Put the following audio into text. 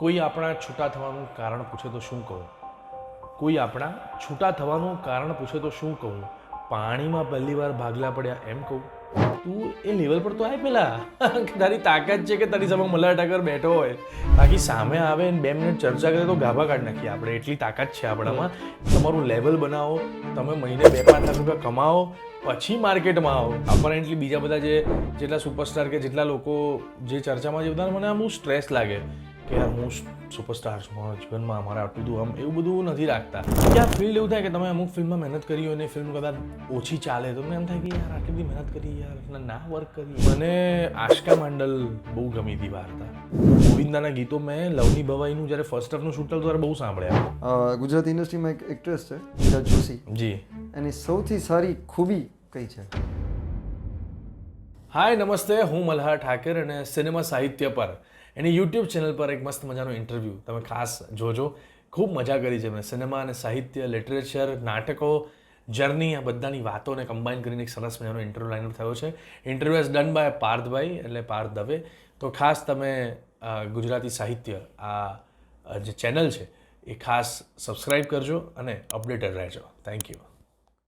કોઈ આપણા છૂટા થવાનું કારણ પૂછે તો શું કહું? કોઈ આપણા છૂટા થવાનું કારણ પૂછે તો શું કહું? પાણીમાં પહેલી વાર ભાગલા પડ્યા એમ કહું. તું એ લેવલ પર તો આય પેલા. તારી તાકાત છે કે તારી સામે મલ્હાર ઠાકર બેઠો હોય. બાકી સામે આવે ને બે મિનિટ ચર્ચા કરે તો ગાભા કાઢી નાખીએ આપણે. એટલી તાકાત છે આપણામાં. તમારું લેવલ બનાવો, તમે મહિને બે પાંચ લાખ રૂપિયા કમાઓ પછી માર્કેટમાં આવો. અપરેન્ટલી બીજા બધા જે જેટલા સુપરસ્ટાર કે જેટલા લોકો જે ચર્ચામાં જે બધા મને આમ સ્ટ્રેસ લાગે. કે યાર હું સુપરસ્ટાર છું મારા જીવનમાં મારે આટલું બધું આમ એવું બધું નથી રાખતા. કે આ ફિલ્ડ એવું થાય કે તમે અમુક ફિલ્મમાં મહેનત કરી હોય અને ફિલ્મ કદાચ ઓછી ચાલે તો એમ થાય કે યાર આટલી બધી મહેનત કરી યાર ના વર્ક કરી. મને આશકા માંડલ બહુ ગમી હતી વાર્તા. ગોવિંદાના ગીતો મેં લવની ભવાઈનું જ્યારે ફર્સ્ટ હાફનું શૂટ થયું ત્યારે બહુ સાંભળ્યા. ગુજરાતી ઇન્ડસ્ટ્રીમાં એક એક્ટ્રેસ છે જોશી. જી. એની સૌથી સારી ખૂબી કઈ છે? હાય નમસ્તે હું મલ્હાર ઠાકર અને સિનેમા સાહિત્ય પર. એની યુટ્યુબ ચેનલ પર એક મસ્ત મજાનો ઇન્ટરવ્યૂ તમે ખાસ જોજો. ખૂબ મજા કરી છે મેં સિનેમા અને સાહિત્ય લિટરેચર નાટકો જર્ની આ બધાની વાતોને કમ્બાઈન કરીને એક સરસ મજાનો ઇન્ટરવ્યૂ લાઇનઅપ થયો છે. ઇન્ટરવ્યૂ ઇઝ ડન બાય પાર્થભાઈ એટલે પાર્થ દવે તો ખાસ તમે ગુજરાતી સાહિત્ય આ જે ચેનલ છે એ ખાસ સબસ્ક્રાઈબ કરજો અને અપડેટેડ રહેજો. Thank you